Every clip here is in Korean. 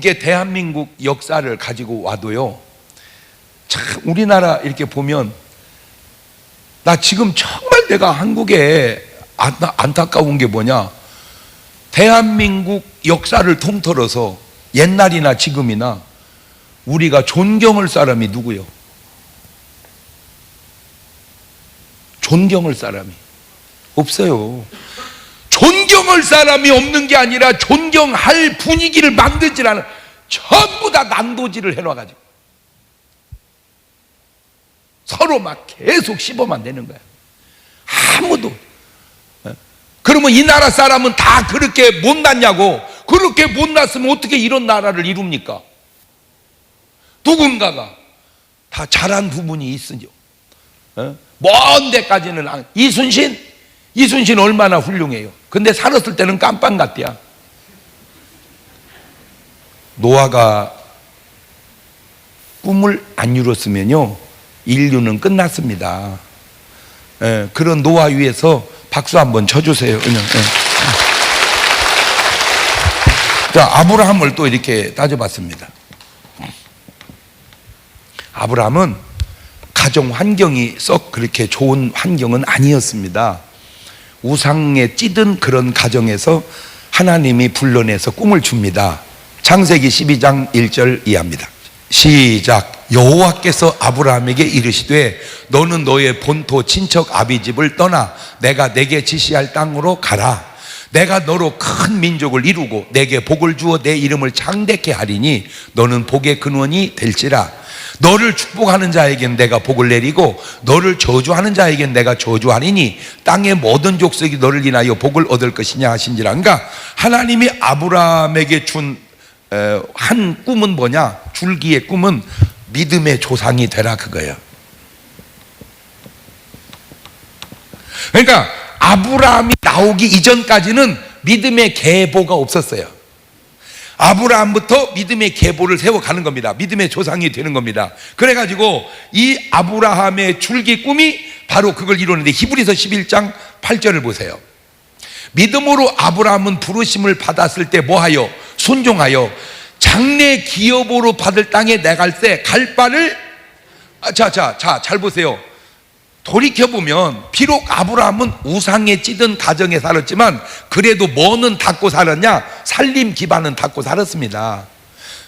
이게 대한민국 역사를 가지고 와도요. 참 우리나라 이렇게 보면 나 지금 정말 내가 한국에 안타, 안타까운 게 뭐냐? 대한민국 역사를 통틀어서 옛날이나 지금이나 우리가 존경할 사람이 누구요? 존경할 사람이 없어요. 존경할 사람이 없는 게 아니라 존경할 분위기를 만들질 않아. 전부 다 난도질을 해놔가지고. 서로 막 계속 씹어만 되는 거야. 아무도. 어? 그러면 이 나라 사람은 다 그렇게 못났냐고. 그렇게 못났으면 어떻게 이런 나라를 이룹니까? 누군가가 다 잘한 부분이 있으죠. 어? 먼 데까지는 안- 이순신 이순신 얼마나 훌륭해요. 근데 살았을 때는 깜빵 같대야. 노아가 꿈을 안 이뤘으면요 인류는 끝났습니다. 예, 그런 노아 위에서 박수 한번 쳐주세요. 그냥. 예. 자 아브라함을 또 이렇게 따져봤습니다. 아브라함은 가정 환경이 썩 그렇게 좋은 환경은 아니었습니다. 우상에 찌든 그런 가정에서 하나님이 불러내서 꿈을 줍니다. 창세기 12장 1절 이하입니다. 시작. 여호와께서 아브라함에게 이르시되 너는 너의 본토 친척 아비 집을 떠나 내가 내게 지시할 땅으로 가라. 내가 너로 큰 민족을 이루고 내게 복을 주어 내 이름을 창대케 하리니 너는 복의 근원이 될지라. 너를 축복하는 자에겐 내가 복을 내리고 너를 저주하는 자에겐 내가 저주하리니 땅의 모든 족속이 너를 인하여 복을 얻을 것이냐. 그러니까 하나님이 아브라함에게 준 한 꿈은 뭐냐? 줄기의 꿈은 믿음의 조상이 되라 그거예요. 그러니까 아브라함이 나오기 이전까지는 믿음의 계보가 없었어요. 아브라함부터 믿음의 계보를 세워가는 겁니다. 믿음의 조상이 되는 겁니다. 그래가지고 이 아브라함의 줄기 꿈이 바로 그걸 이루는데 히브리서 11장 8절을 보세요. 믿음으로 아브라함은 부르심을 받았을 때 뭐하여 순종하여 장래 기업으로 받을 땅에 내갈새 갈 바를 아, 자, 자, 자, 잘 보세요. 돌이켜보면 비록 아브라함은 우상에 찌든 가정에 살았지만 그래도 뭐는 닫고 살았냐? 살림 기반은 닫고 살았습니다.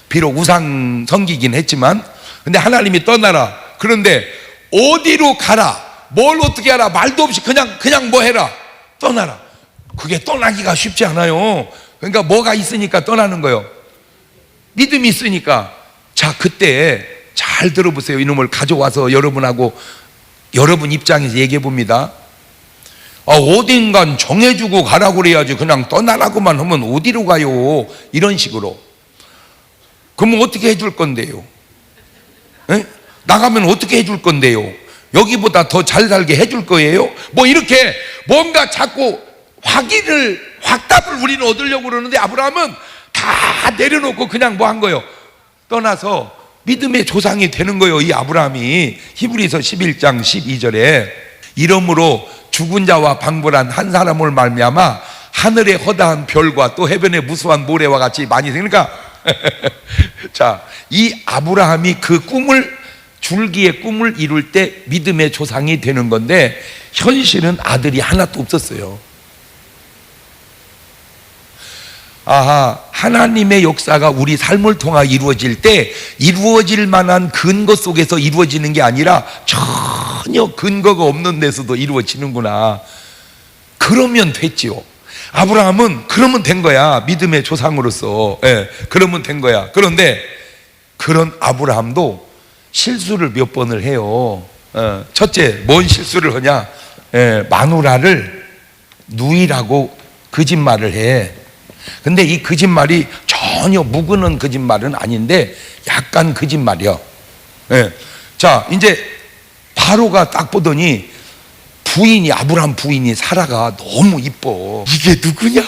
비록 우상 섬기긴 했지만 근데 하나님이 떠나라. 그런데 어디로 가라? 뭘 어떻게 하라? 말도 없이 그냥 그냥 뭐 해라? 떠나라. 그게 떠나기가 쉽지 않아요. 그러니까 뭐가 있으니까 떠나는 거예요. 믿음이 있으니까 자 그때 잘 들어보세요. 이놈을 가져와서 여러분하고 여러분 입장에서 얘기해 봅니다. 아, 어딘간 정해주고 가라고 그래야지 그냥 떠나라고만 하면 어디로 가요? 이런 식으로. 그러면 어떻게 해줄 건데요? 에? 나가면 어떻게 해줄 건데요? 여기보다 더 잘 살게 해줄 거예요? 뭐 이렇게 뭔가 자꾸 확인을, 확답을 우리는 얻으려고 그러는데 아브라함은 다 내려놓고 그냥 뭐 한 거예요? 떠나서 믿음의 조상이 되는 거예요. 이 아브라함이 히브리서 11장 12절에 이러므로 죽은 자와 방불한 한 사람을 말미암아 하늘의 허다한 별과 또 해변의 무수한 모래와 같이 많이 생기니까 자, 이 아브라함이 그 꿈을 줄기의 꿈을 이룰 때 믿음의 조상이 되는 건데 현실은 아들이 하나도 없었어요. 아하, 하나님의 역사가 우리 삶을 통하 이루어질 때 이루어질 만한 근거 속에서 이루어지는 게 아니라 전혀 근거가 없는 데서도 이루어지는구나. 그러면 됐지요. 아브라함은 그러면 된 거야. 믿음의 조상으로서. 예, 그러면 된 거야. 그런데 그런 아브라함도 실수를 몇 번을 해요. 어, 첫째, 뭔 실수를 하냐? 예, 마누라를 누이라고 거짓말을 해. 근데 이 거짓말이 전혀 묵은은 거짓말은 아닌데 약간 거짓말이요. 예. 자, 이제 바로가 딱 보더니 부인이 아브라함 부인이 사라가 너무 이뻐. 이게 누구냐?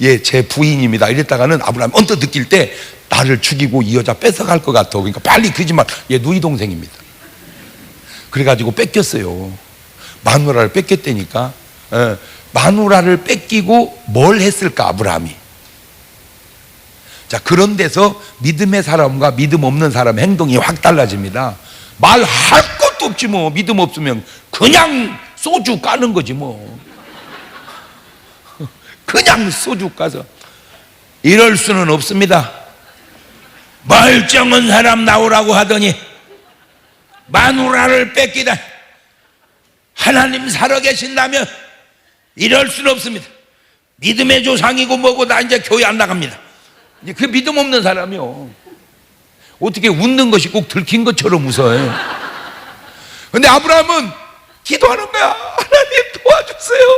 예, 제 부인입니다. 이랬다가는 아브라함 언뜻 느낄 때 나를 죽이고 이 여자 뺏어갈 것 같아. 그러니까 빨리 거짓말. 얘 누이 동생입니다. 그래가지고 뺏겼어요. 마누라를 뺏겼다니까. 예, 마누라를 뺏기고 뭘 했을까 아브라함이? 자, 그런 데서 믿음의 사람과 믿음 없는 사람의 행동이 확 달라집니다. 말 할 것도 없지 뭐. 믿음 없으면 그냥 소주 까는 거지 뭐. 그냥 소주 까서. 이럴 수는 없습니다. 멀쩡한 사람 나오라고 하더니 마누라를 뺏기다. 하나님 살아 계신다면 이럴 수는 없습니다. 믿음의 조상이고 뭐고 나 이제 교회 안 나갑니다. 이제 그 믿음 없는 사람이요. 어떻게 웃는 것이 꼭 들킨 것처럼 웃어요. 근데 아브라함은 기도하는 거야. 하나님 도와주세요.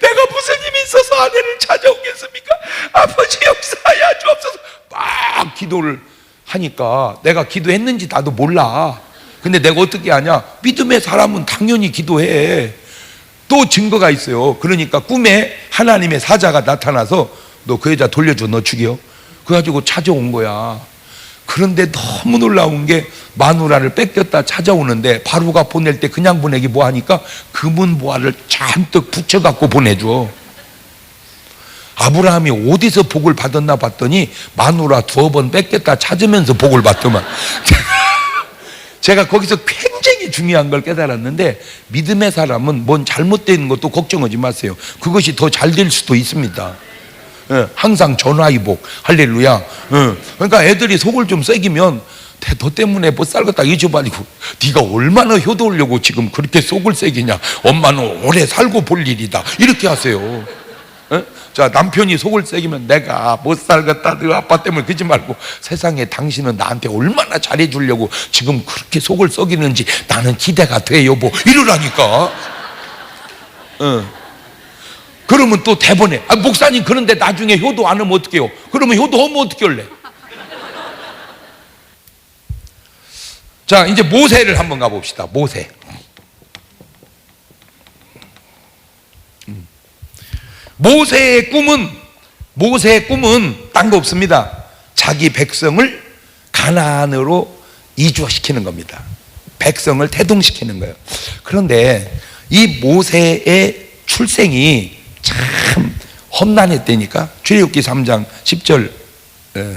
내가 무슨 힘이 있어서 아내를 찾아오겠습니까? 아버지 역사하여 주옵소서. 막 기도를 하니까 내가 기도했는지 나도 몰라. 근데 내가 어떻게 하냐? 믿음의 사람은 당연히 기도해. 또 증거가 있어요. 그러니까 꿈에 하나님의 사자가 나타나서 너 그 여자 돌려줘, 너 죽여. 그래가지고 찾아온 거야. 그런데 너무 놀라운 게 마누라를 뺏겼다 찾아오는데 바로가 보낼 때 그냥 보내기 뭐 하니까 금은 보화를 잔뜩 붙여갖고 보내줘. 아브라함이 어디서 복을 받았나 봤더니 마누라 두어 번 뺏겼다 찾으면서 복을 받더만. 제가 거기서 굉장히 중요한 걸 깨달았는데 믿음의 사람은 뭔 잘못된 것도 걱정하지 마세요. 그것이 더 잘 될 수도 있습니다. 예, 항상 전화위복 할렐루야. 예, 그러니까 애들이 속을 좀 대- 너 때문에 못 살겠다. 잊어버리고 네가 얼마나 효도하려고 지금 그렇게 속을 새기냐. 엄마는 오래 살고 볼 일이다. 이렇게 하세요. 예? 자 남편이 속을 새기면 내가 못 살겠다. 너 아빠 때문에 그러지 말고 세상에 당신은 나한테 얼마나 잘해주려고 지금 그렇게 속을 썩이는지 나는 기대가 돼 여보. 이러라니까. 예. 그러면 또 대본에 아, 목사님 그런데 나중에 효도 안 하면 어떡해요? 그러면 효도 하면 어떻게 할래? 자 이제 모세를 한번 가봅시다. 모세. 음. 모세의 꿈은 모세의 꿈은 딴 거 없습니다. 자기 백성을 가나안으로 이주시키는 겁니다. 백성을 태동시키는 거예요. 그런데 이 모세의 출생이 참 험난했다니까. 출애굽기 3장 10절. 예.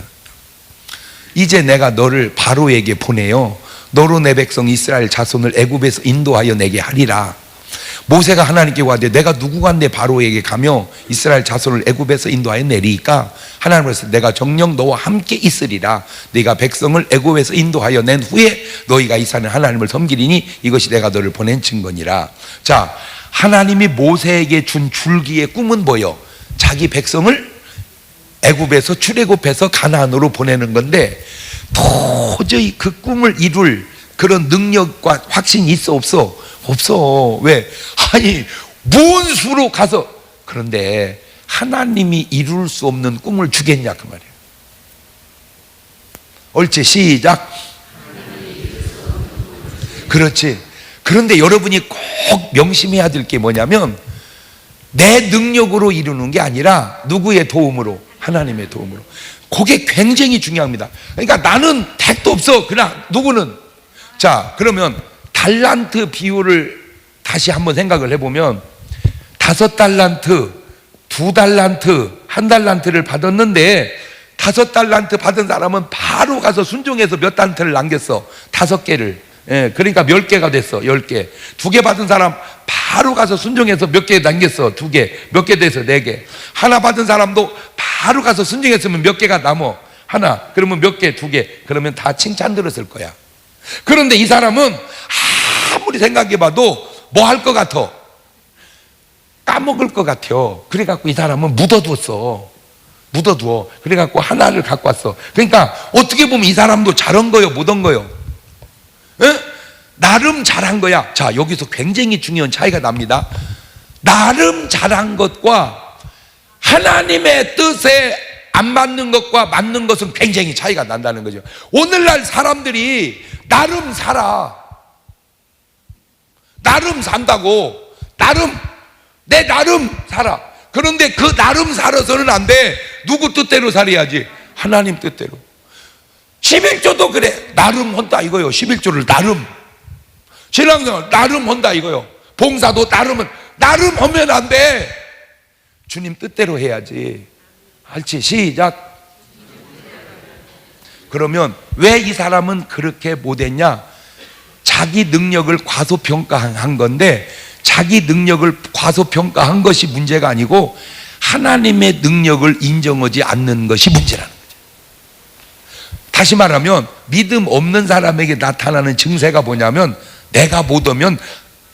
이제 내가 너를 바로에게 보내요. 너로 내 백성 이스라엘 자손을 애굽에서 인도하여 내게 하리라. 모세가 하나님께 와되 내가 누구가 내 바로에게 가며 이스라엘 자손을 애굽에서 인도하여 내리까? 하나님께서 내가 정령 너와 함께 있으리라. 네가 백성을 애굽에서 인도하여 낸 후에 너희가 이 산에 하나님을 섬기리니 이것이 내가 너를 보낸 증거니라. 자 하나님이 모세에게 준 줄기의 꿈은 뭐요 자기 백성을 애굽에서 출애굽해서 가나안으로 보내는 건데 도저히 그 꿈을 이룰 그런 능력과 확신이 있어 없어? 없어. 왜? 아니 뭔 수로 가서. 그런데 하나님이 이룰 수 없는 꿈을 주겠냐 그 말이에요. 옳지 시작. 그렇지. 그런데 여러분이 꼭 명심해야 될 게 뭐냐면 내 능력으로 이루는 게 아니라 누구의 도움으로? 하나님의 도움으로. 그게 굉장히 중요합니다. 그러니까 나는 택도 없어. 그냥 누구는? 자 그러면 달란트 비율을 다시 한번 생각을 해보면 다섯 달란트 두 달란트 한 달란트를 받았는데 다섯 달란트 받은 사람은 바로 가서 순종해서 몇 달란트를 남겼어? 다섯 개를 예, 그러니까 몇 개가 됐어 열 개. 두 개 받은 사람 바로 가서 순종해서 몇 개 남겼어 두 개. 몇 개 돼서 네 개. 하나 받은 사람도 바로 가서 순종했으면 몇 개가 남어? 하나. 그러면 몇 개? 두 개. 그러면 다 칭찬 들었을 거야. 그런데 이 사람은 아무리 생각해 봐도 뭐 할 것 같아? 까먹을 것 같아요 그래갖고 이 사람은 묻어두었어. 묻어두어. 그래갖고 하나를 갖고 왔어. 그러니까 어떻게 보면 이 사람도 잘한 거요 못한 거요? 에? 나름 잘한 거야. 자 여기서 굉장히 중요한 차이가 납니다. 나름 잘한 것과 하나님의 뜻에 안 맞는 것과 맞는 것은 굉장히 차이가 난다는 거죠. 오늘날 사람들이 나름 살아. 나름 산다고. 나름 내 나름 살아. 그런데 그 나름 살아서는 안 돼. 누구 뜻대로 살아야지? 하나님 뜻대로 11조도 그래. 나름 한다 이거요. 11조를 나름. 신앙생활 나름 한다 이거요. 봉사도 나름은 나름 하면 안 돼. 주님 뜻대로 해야지. 알지? 시작. 그러면 왜 이 사람은 그렇게 못했냐? 자기 능력을 과소평가한 건데 자기 능력을 과소평가한 것이 문제가 아니고 하나님의 능력을 인정하지 않는 것이 문제라는. 다시 말하면 믿음 없는 사람에게 나타나는 증세가 뭐냐면 내가 못 오면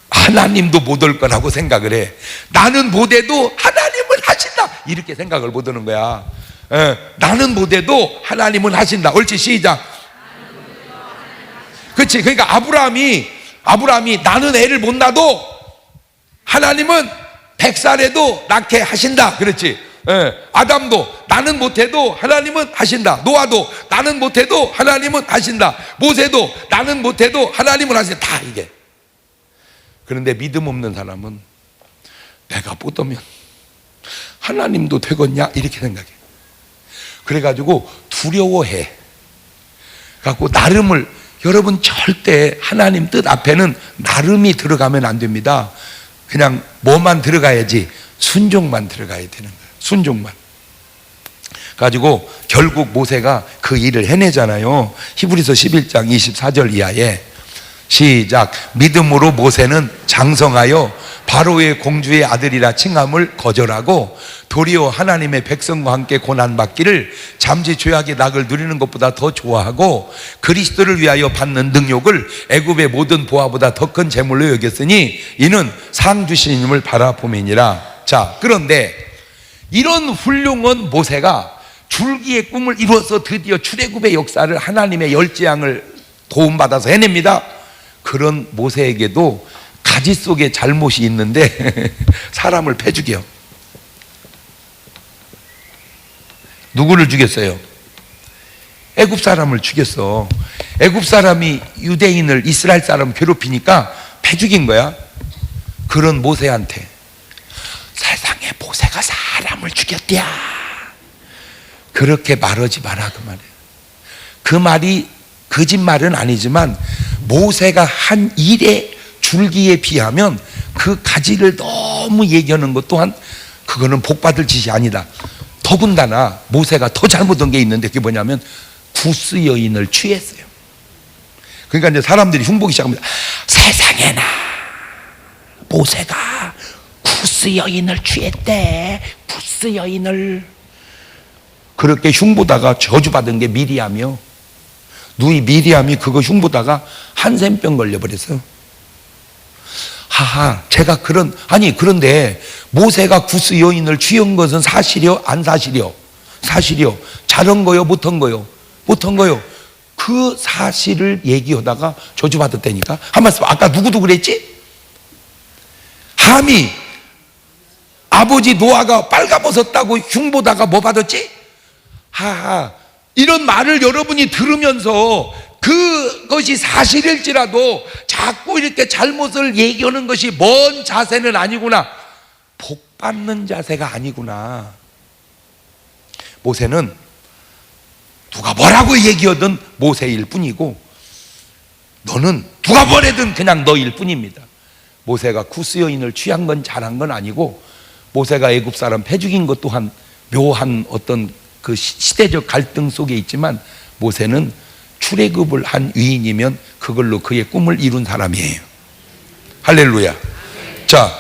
하나님도 못 올 거라고 생각을 해. 나는 못 해도 하나님은 하신다. 이렇게 생각을 못 하는 거야. 예, 나는 못 해도 하나님은 하신다. 옳지 시작. 그렇지. 그러니까 아브라함이 아브라함이 나는 애를 못 낳아도 하나님은 백살에도 낳게 하신다. 그렇지. 예, 아담도 나는 못해도 하나님은 하신다. 노아도 나는 못해도 하나님은 하신다. 모세도 나는 못해도 하나님은 하신다. 다 이게. 그런데 믿음 없는 사람은 내가 못 오면 하나님도 되겠냐 이렇게 생각해. 그래가지고 두려워해. 갖고 나름을 여러분 절대 하나님 뜻 앞에는 나름이 들어가면 안 됩니다. 그냥 뭐만 들어가야지 순종만 들어가야 되는. 순종만. 가지고 결국 모세가 그 일을 해내잖아요. 히브리서 11장 24절 이하에 시작 믿음으로 모세는 장성하여 바로의 공주의 아들이라 칭함을 거절하고 도리어 하나님의 백성과 함께 고난 받기를 잠시 죄악의 낙을 누리는 것보다 더 좋아하고 그리스도를 위하여 받는 능력을 애굽의 모든 보화보다 더 큰 재물로 여겼으니 이는 상 주시님을 바라봄이니라. 자, 그런데 이런 훌륭한 모세가 줄기의 꿈을 이루어서 드디어 출애굽의 역사를 하나님의 열재앙을 도움받아서 해냅니다. 그런 모세에게도 가지 속에 잘못이 있는데 사람을 패죽여. 누구를 죽였어요? 애굽 사람을 죽였어. 애굽 사람이 유대인을 이스라엘 사람 괴롭히니까 패죽인 거야. 그런 모세한테 사람을 죽였대야. 그렇게 말하지 마라 그 말이에요. 그 말이 거짓말은 아니지만 모세가 한 일의 줄기에 비하면 그 가지를 너무 얘기하는 것 또한 그거는 복받을 짓이 아니다. 더군다나 모세가 더 잘못한 게 있는데 그게 뭐냐면 구스 여인을 취했어요. 그러니까 이제 사람들이 흉보기 시작합니다. 세상에나 모세가 구스 여인을 취했대. 구스 여인을 그렇게 흉보다가 저주받은 게 미리암이요. 누이 미리암이 그거 흉보다가 한센병 걸려버렸어. 하하, 제가 그런, 아니, 그런데 모세가 구스 여인을 취한 것은 사실이요? 안 사실이요? 사실이요. 잘한 거요? 못한 거요? 못한 거요. 그 사실을 얘기하다가 저주받았다니까. 한 말씀, 아까 누구도 그랬지? 함이 아버지 노아가 빨가벗었다고 흉보다가 뭐 받았지? 하하, 이런 말을 여러분이 들으면서 그것이 사실일지라도 자꾸 이렇게 잘못을 얘기하는 것이 먼 자세는 아니구나. 복 받는 자세가 아니구나. 모세는 누가 뭐라고 얘기하든 모세일 뿐이고 너는 누가 뭐래든 그냥 너일 뿐입니다. 모세가 구스 여인을 취한 건 잘한 건 아니고 모세가 애굽 사람 패 죽인 것 또한 묘한 어떤 그 시- 시대적 갈등 속에 있지만 모세는 출애굽을 한 위인이면 그걸로 그의 꿈을 이룬 사람이에요. 할렐루야. 자,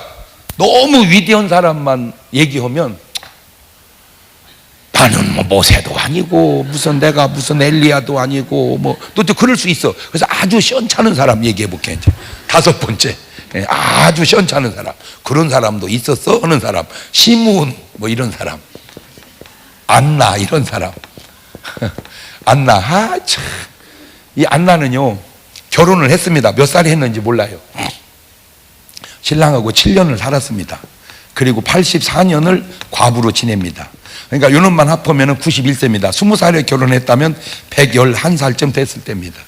너무 위대한 사람만 얘기하면 나는 뭐 모세도 아니고 무슨 내가 무슨 엘리야도 아니고 뭐또 또 그럴 수 있어. 그래서 아주 시원찮은 사람 얘기해 볼게 이제. 다섯 번째. 예, 아주 시원찮은 사람. 그런 사람도 있었어? 하는 사람. 시므온 뭐 이런 사람. 안나 이런 사람. 안나. 아참 이 안나는요 결혼을 했습니다. 몇 살에 했는지 몰라요. 신랑하고 7년을 살았습니다. 그리고 84년을 과부로 지냅니다 그러니까 요놈만 합하면 91세입니다 20살에 결혼했다면 111살쯤 됐을 때입니다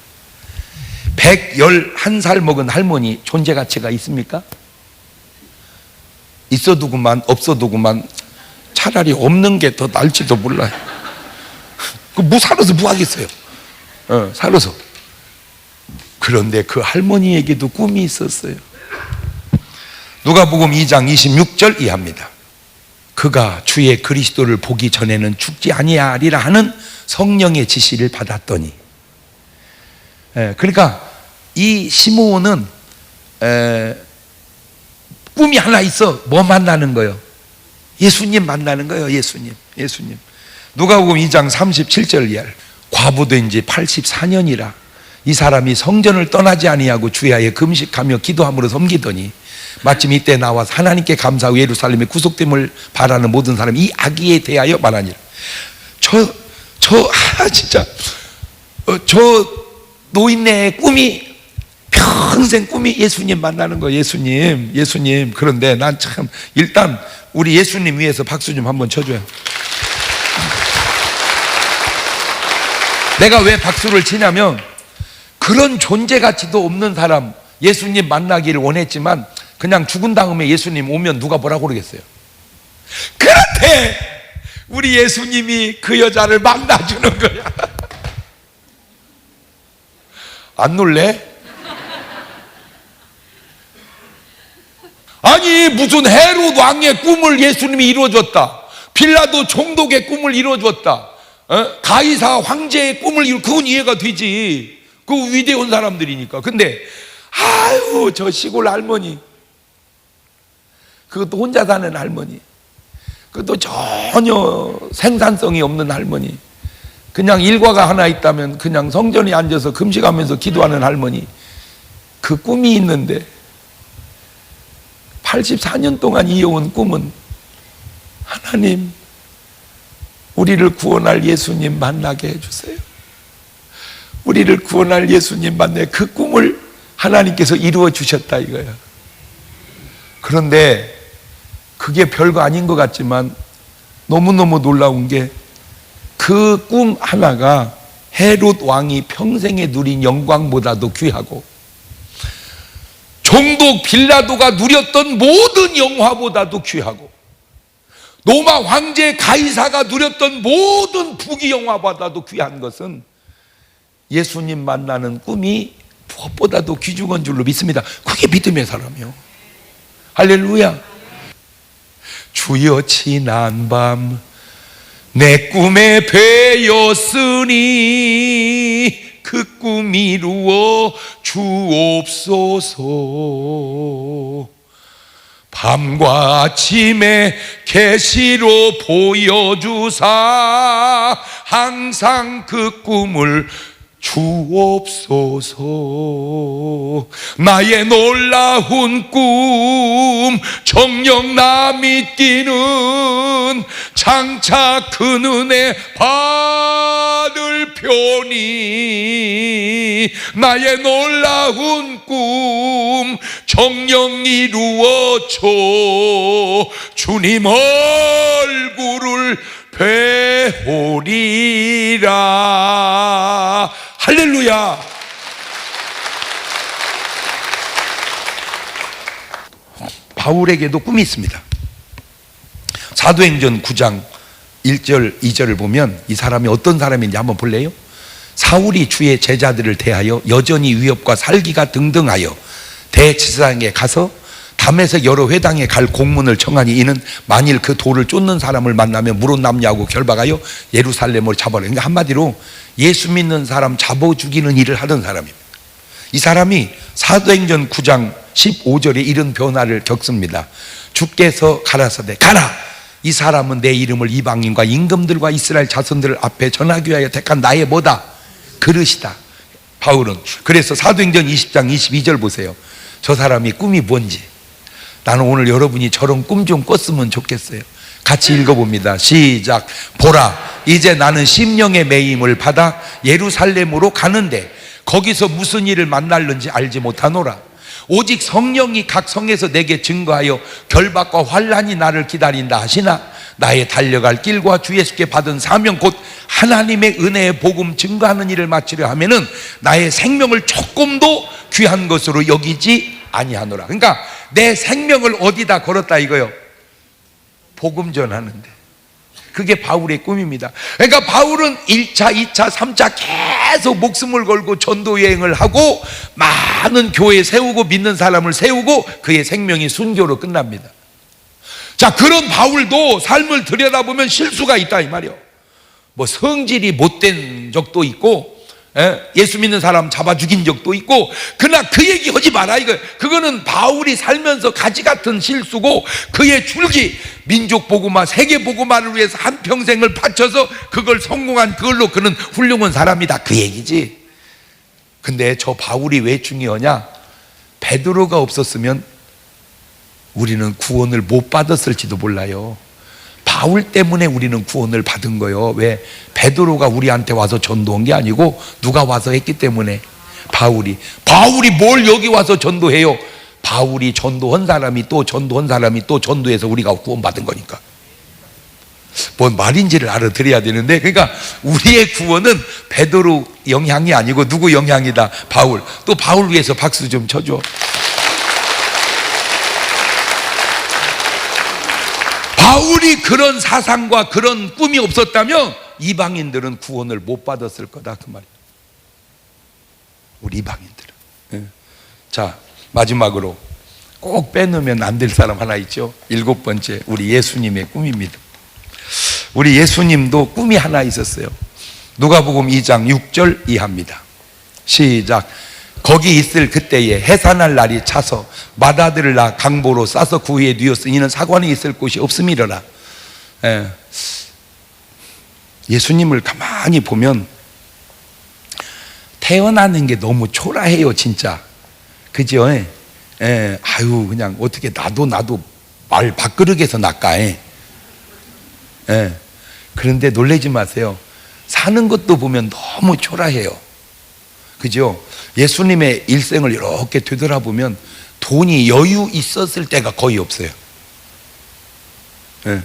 111살 먹은 할머니 존재 가치가 있습니까? 있어도 그만 없어도 그만 차라리 없는 게더 나을지도 몰라요. 그뭐 살아서 뭐 하겠어요? 어, 살아서. 그런데 그 할머니에게도 꿈이 있었어요. 누가복음 2장 26절 이하입니다. 그가 주의 그리스도를 보기 전에는 죽지 아니하리라 하는 성령의 지시를 받았더니. 예, 그러니까 이 시므온은 에, 꿈이 하나 있어. 뭐 만나는 거요? 예수님 만나는 거예요 예수님 예수님. 누가복음 2장 37절 이하 과부된 지 84년이라 이 사람이 성전을 떠나지 아니하고 주야에 금식하며 기도함으로 섬기더니 마침 이때 나와서 하나님께 감사하고 예루살렘의 구속됨을 바라는 모든 사람이 이 아기에 대하여 말하니라 저, 저, 아, 진짜, 어, 저 노인네의 꿈이 평생 꿈이 예수님 만나는 거 예수님, 예수님. 그런데 난 참, 일단 우리 예수님 위해서 박수 좀 한번 쳐줘요. 내가 왜 박수를 치냐면 그런 존재 가치도 없는 사람 예수님 만나기를 원했지만 그냥 죽은 다음에 예수님 오면 누가 뭐라고 그러겠어요. 그런데 우리 예수님이 그 여자를 만나주는 거야. 안 놀래? 아니 무슨 헤롯 왕의 꿈을 예수님이 이루어줬다. 빌라도 총독의 꿈을 이루어줬다. 어? 가이사 황제의 꿈을 이루 그건 이해가 되지. 그 위대한 사람들이니까. 근데 아유 저 시골 할머니 그것도 혼자 사는 할머니 그것도 전혀 생산성이 없는 할머니 그냥 일과가 하나 있다면 그냥 성전에 앉아서 금식하면서 기도하는 할머니 그 꿈이 있는데 84년 동안 이어온 꿈은 하나님 우리를 구원할 예수님 만나게 해주세요. 우리를 구원할 예수님 만나 그 꿈을 하나님께서 이루어 주셨다 이거야. 그런데 그게 별거 아닌 것 같지만 너무너무 놀라운 게 그 꿈 하나가 헤롯 왕이 평생에 누린 영광보다도 귀하고 종독 빌라도가 누렸던 모든 영화보다도 귀하고 로마 황제 가이사가 누렸던 모든 부귀 영화보다도 귀한 것은 예수님 만나는 꿈이 무엇보다도 귀중한 줄로 믿습니다. 그게 믿음의 사람이요. 할렐루야. 주여 지난 밤 내 꿈에 배였으니 그 꿈 이 루어 주옵소서. 밤과 아침에 계시로 보여주사 항상 그 꿈을 주옵소서. 나의 놀라운 꿈 정령 나 믿기는 장차 그 은혜 받을 편이 나의 놀라운 꿈 정령 이루어져 주님 얼굴을 배우리라 할렐루야 바울에게도 꿈이 있습니다 사도행전 9장 1절 2절을 보면 이 사람이 어떤 사람인지 한번 볼래요? 사울이 주의 제자들을 대하여 여전히 위협과 살기가 등등하여 대지상에 가서 담에서 여러 회당에 갈 공문을 청하니 이는 만일 그 돌을 쫓는 사람을 만나면 물어 남냐고 결박하여 예루살렘을 잡아라. 그러니까 한마디로 예수 믿는 사람 잡아 죽이는 일을 하던 사람입니다. 이 사람이 사도행전 9장 15절에 이런 변화를 겪습니다. 주께서 가라사대 가라. 이 사람은 내 이름을 이방인과 임금들과 이스라엘 자손들 앞에 전하기 위하여 택한 나의 뭐다? 그릇이다. 바울은 그래서 사도행전 20장 22절 보세요. 저 사람이 꿈이 뭔지 나는 오늘 여러분이 저런 꿈 좀 꿨으면 좋겠어요. 같이 읽어봅니다. 시작. 보라, 이제 나는 심령의 매임을 받아 예루살렘으로 가는데 거기서 무슨 일을 만날는지 알지 못하노라. 오직 성령이 각 성에서 내게 증거하여 결박과 환란이 나를 기다린다 하시나 나의 달려갈 길과 주 예수께 받은 사명 곧 하나님의 은혜의 복음 증거하는 일을 마치려 하면은 나의 생명을 조금도 귀한 것으로 여기지 아니하노라. 그러니까 내 생명을 어디다 걸었다 이거요. 복음 전하는데. 그게 바울의 꿈입니다. 그러니까 바울은 1차, 2차, 3차 계속 목숨을 걸고 전도 여행을 하고 많은 교회 세우고 믿는 사람을 세우고 그의 생명이 순교로 끝납니다. 자, 그런 바울도 삶을 들여다보면 실수가 있다 이 말이요. 뭐 성질이 못된 적도 있고 예? 예수 믿는 사람 잡아 죽인 적도 있고 그러나 그 얘기 하지 마라 이거. 그거는 바울이 살면서 가지 같은 실수고 그의 줄기 민족 보고마 세계 보고마를 위해서 한 평생을 바쳐서 그걸 성공한 그걸로 그는 훌륭한 사람이다. 그 얘기지. 근데 저 바울이 왜 중요하냐? 베드로가 없었으면 우리는 구원을 못 받았을지도 몰라요 바울 때문에 우리는 구원을 받은 거예요. 왜? 베드로가 우리한테 와서 전도한 게 아니고 누가 와서 했기 때문에 바울이 바울이 뭘 여기 와서 전도해요? 바울이 전도한 사람이 또 전도한 사람이 또 전도해서 우리가 구원받은 거니까. 뭔 말인지를 알아들어야 되는데 그러니까 우리의 구원은 베드로 영향이 아니고 누구 영향이다? 바울. 또 바울 위해서 박수 좀 쳐줘. 바울이 그런 사상과 그런 꿈이 없었다면 이방인들은 구원을 못 받았을 거다 그 말이에요. 우리 이방인들은. 예. 자 마지막으로 꼭 빼놓으면 안 될 사람 하나 있죠. 일곱 번째 우리 예수님의 꿈입니다. 우리 예수님도 꿈이 하나 있었어요. 누가복음 2장 6절 이하입니다. 시작. 거기 있을 그때에 해산할 날이 차서 마다들을 나 강보로 싸서 구유에 뉘었으니 이는 사관에 있을 곳이 없음이러라. 예. 예수님을 가만히 보면 태어나는 게 너무 초라해요, 진짜. 그죠? 예. 예. 아유, 그냥 어떻게 나도 나도 말 밥그릇에서 낚아. 예. 예. 그런데 놀라지 마세요. 사는 것도 보면 너무 초라해요. 그죠? 예수님의 일생을 이렇게 되돌아보면 돈이 여유 있었을 때가 거의 없어요. 예.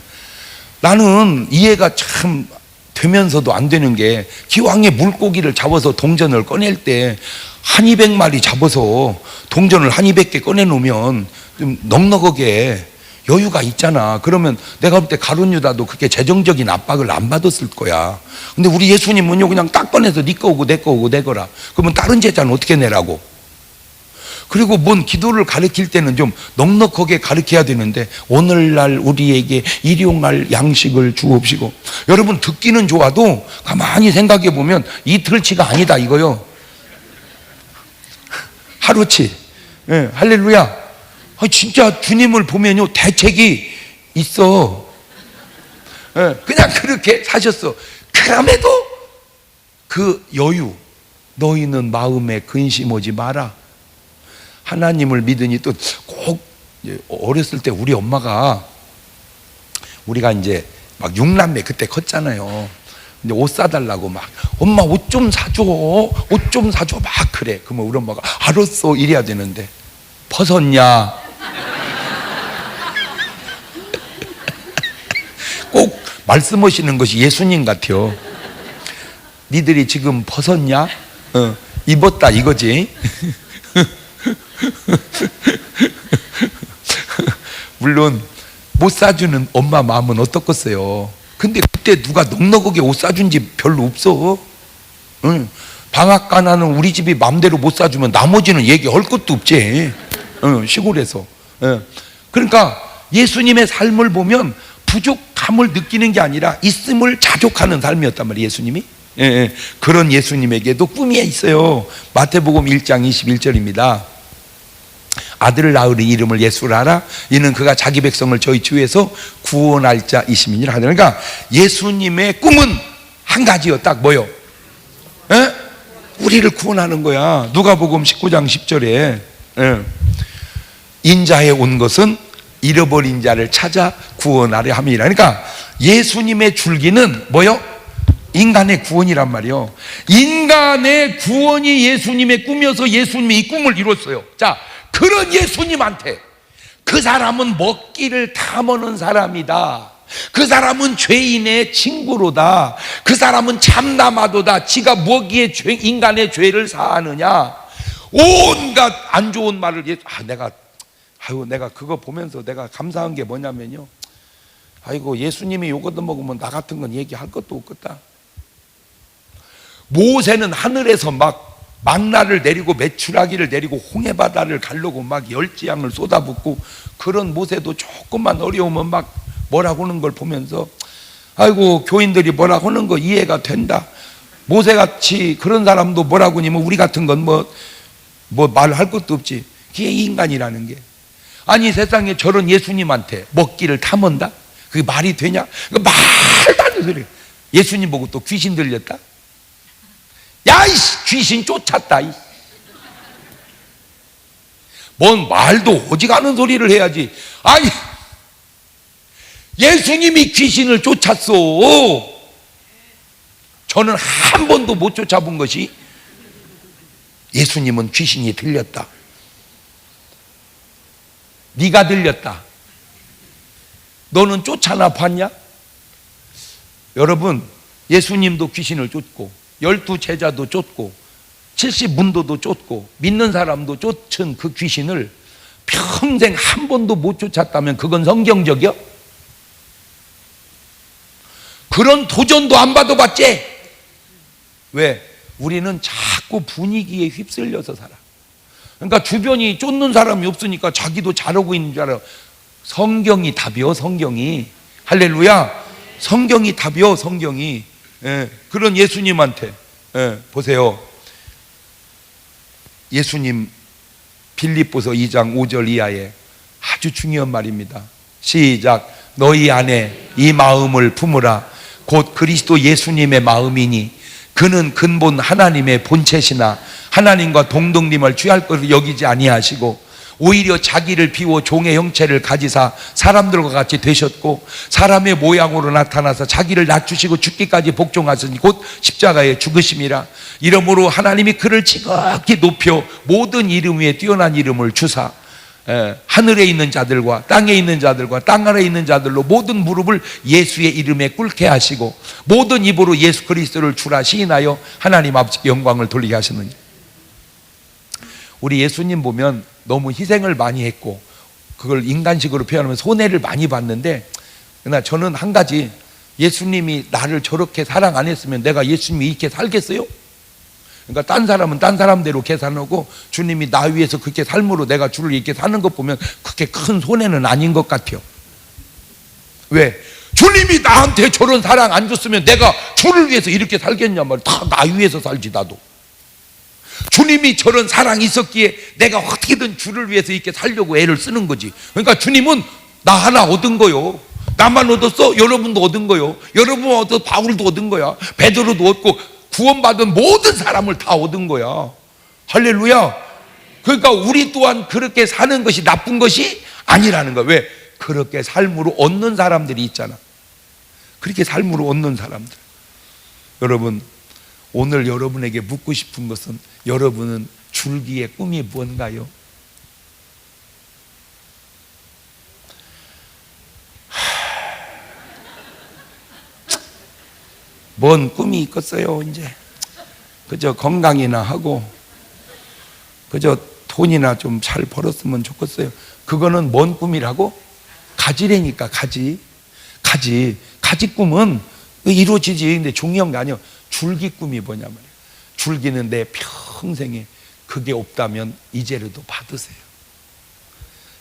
나는 이해가 참 되면서도 안 되는 게 기왕에 물고기를 잡아서 동전을 꺼낼 때 한 이백 마리 잡아서 동전을 한 이백 개 꺼내놓으면 좀 넉넉하게 여유가 있잖아. 그러면 내가 볼 때 가룟 유다도 그렇게 재정적인 압박을 안 받았을 거야. 근데 우리 예수님은요 그냥 딱 꺼내서 네 거 오고 내 거 오고 내 거라. 그러면 다른 제자는 어떻게 내라고? 그리고 뭔 기도를 가르칠 때는 좀 넉넉하게 가르쳐야 되는데 오늘날 우리에게 일용할 양식을 주옵시고 여러분 듣기는 좋아도 가만히 생각해 보면 이틀치가 아니다 이거요. 하루치. 예, 할렐루야. 아, 진짜 주님을 보면요 대책이 있어. 예, 그냥 그렇게 사셨어. 그럼에도 그 여유 너희는 마음에 근심하지 마라. 하나님을 믿으니 또 꼭 어렸을 때 우리 엄마가 우리가 이제 막 육남매 그때 컸잖아요. 근데 옷 사달라고 막 엄마 옷 좀 사줘 옷 좀 사줘 막 그래. 그러면 우리 엄마가 알았어 이래야 되는데 벗었냐? 꼭 말씀하시는 것이 예수님 같아요. 니들이 지금 벗었냐? 어, 입었다 이거지. 물론 못 사주는 엄마 마음은 어떻겠어요. 근데 그때 누가 넉넉하게 옷 사준 집 별로 없어. 응. 방학 가나는 우리 집이 마음대로 못 사주면 나머지는 얘기할 것도 없지. 응, 시골에서. 예. 그러니까 예수님의 삶을 보면 부족함을 느끼는 게 아니라 있음을 자족하는 삶이었단 말이에요, 예수님이. 예, 예. 그런 예수님에게도 꿈이 있어요. 마태복음 1장 21절입니다. 아들을 낳으리 이름을 예수라 하라 이는 그가 자기 백성을 저희 주에서 구원할 자 이심이니라 하더라 그러니까 예수님의 꿈은 한 가지요 딱 뭐요 에? 우리를 구원하는 거야 누가복음 19장 10절에 예. 인자에 온 것은 잃어버린 자를 찾아 구원하려 함이라 그러니까 예수님의 줄기는 뭐요? 인간의 구원이란 말이요. 인간의 구원이 예수님의 꿈이어서 예수님이 이 꿈을 이뤘어요. 자, 그런 예수님한테 그 사람은 먹기를 탐하는 사람이다. 그 사람은 죄인의 친구로다. 그 사람은 참담하도다. 지가 뭐기에 죄, 인간의 죄를 사하느냐. 온갖 안 좋은 말을 예, 아 내가 아유 내가 그거 보면서 내가 감사한 게 뭐냐면요. 아이고 예수님이 요것도 먹으면 나 같은 건 얘기할 것도 없겠다. 모세는 하늘에서 막 망나를 내리고 메추라기를 내리고 홍해 바다를 가르고 막 열지양을 쏟아붓고 그런 모세도 조금만 어려우면 막 뭐라고 하는 걸 보면서 아이고 교인들이 뭐라고 하는 거 이해가 된다. 모세같이 그런 사람도 뭐라고 하냐면 우리 같은 건 뭐 뭐 말할 것도 없지. 그게 인간이라는 게. 아니 세상에 저런 예수님한테 먹기를 탐한다? 그게 말이 되냐? 그 말도 안 되는 소리. 예수님 보고 또 귀신 들렸다? 야, 이씨, 귀신 쫓았다. 이. 뭔 말도 않은 소리를 해야지. 아니, 예수님이 귀신을 쫓았어. 저는 한 번도 못 쫓아본 것이 예수님은 귀신이 들렸다. 네가 들렸다. 너는 쫓아나 봤냐? 여러분, 예수님도 귀신을 쫓고, 열두 제자도 쫓고, 70문도도 쫓고, 믿는 사람도 쫓은 그 귀신을 평생 한 번도 못 쫓았다면 그건 성경적이요? 그런 도전도 안 받아봤지? 왜? 우리는 자꾸 분위기에 휩쓸려서 살아. 그러니까 주변이 쫓는 사람이 없으니까 자기도 잘하고 있는 줄 알아. 성경이 답이요, 성경이. 할렐루야. 성경이 답이요, 성경이. 예, 그런 예수님한테 예, 보세요. 예수님 빌립보서 2장 5절 이하에 아주 중요한 말입니다. 시작. 너희 안에 이 마음을 품으라. 곧 그리스도 예수님의 마음이니 그는 근본 하나님의 본체시나 하나님과 동등님을 취할 것을 여기지 아니하시고 오히려 자기를 비워 종의 형체를 가지사 사람들과 같이 되셨고 사람의 모양으로 나타나서 자기를 낮추시고 죽기까지 복종하시니 곧 십자가에 죽으심이라. 이러므로 하나님이 그를 지극히 높여 모든 이름 위에 뛰어난 이름을 주사 예, 하늘에 있는 자들과 땅에 있는 자들과 땅 아래에 있는 자들로 모든 무릎을 예수의 이름에 꿇게 하시고 모든 입으로 예수 그리스도를 주라 시인하여 하나님 아버지께 영광을 돌리게 하시느니 우리 예수님 보면 너무 희생을 많이 했고 그걸 인간식으로 표현하면 손해를 많이 봤는데 그러나 저는 한 가지 예수님이 나를 저렇게 사랑 안 했으면 내가 예수님이 이렇게 살겠어요? 그러니까 딴 사람은 딴 사람대로 계산하고 주님이 나 위해서 그렇게 삶으로 내가 주를 이렇게 사는 것 보면 그렇게 큰 손해는 아닌 것 같아요. 왜? 주님이 나한테 저런 사랑 안 줬으면 내가 주를 위해서 이렇게 살겠냐 말이야. 다 나 위해서 살지 나도. 주님이 저런 사랑이 있었기에 내가 어떻게든 주를 위해서 이렇게 살려고 애를 쓰는 거지. 그러니까 주님은 나 하나 얻은 거요. 나만 얻었어? 여러분도 얻은 거요. 여러분 얻어 바울도 얻은 거야. 베드로도 얻고 구원받은 모든 사람을 다 얻은 거야. 할렐루야. 그러니까 우리 또한 그렇게 사는 것이 나쁜 것이 아니라는 거야. 왜? 그렇게 삶으로 얻는 사람들이 있잖아. 그렇게 삶으로 얻는 사람들. 여러분, 오늘 여러분에게 묻고 싶은 것은 여러분은 줄기의 꿈이 뭔가요? 뭔 꿈이 있겠어요, 이제. 그저 건강이나 하고, 그저 돈이나 좀 잘 벌었으면 좋겠어요. 그거는 뭔 꿈이라고? 가지래니까, 가지. 가지. 가지 꿈은 이루어지지. 근데 중요한 게 아니에요. 줄기 꿈이 뭐냐 말이에요. 줄기는 내 평생에 그게 없다면 이제라도 받으세요.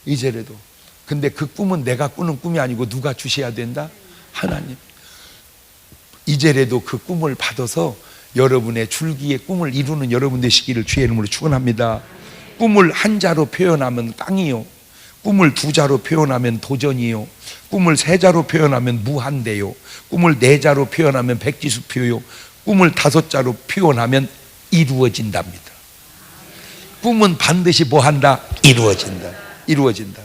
이제라도. 근데 그 꿈은 내가 꾸는 꿈이 아니고 누가 주셔야 된다? 하나님. 이제라도 그 꿈을 받아서 여러분의 줄기의 꿈을 이루는 여러분 되시기를 주의 이름으로 축원합니다. 꿈을 한 자로 표현하면 깡이요. 꿈을 두 자로 표현하면 도전이요. 꿈을 세 자로 표현하면 무한대요. 꿈을 네 자로 표현하면 백지수표요. 꿈을 다섯 자로 표현하면 이루어진답니다. 꿈은 반드시 뭐 한다? 이루어진다. 이루어진다.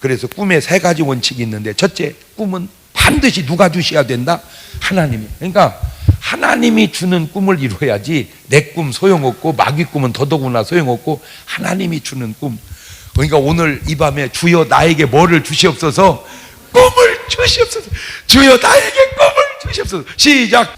그래서 꿈에 세 가지 원칙이 있는데 첫째, 꿈은 반드시 누가 주셔야 된다? 하나님이. 그러니까 하나님이 주는 꿈을 이루어야지 내 꿈 소용없고 마귀 꿈은 더더구나 소용없고 하나님이 주는 꿈. 그러니까 오늘 이 밤에 주여 나에게 뭐를 주시옵소서 꿈을 주시옵소서 주여 나에게 꿈을 주시옵소서 시작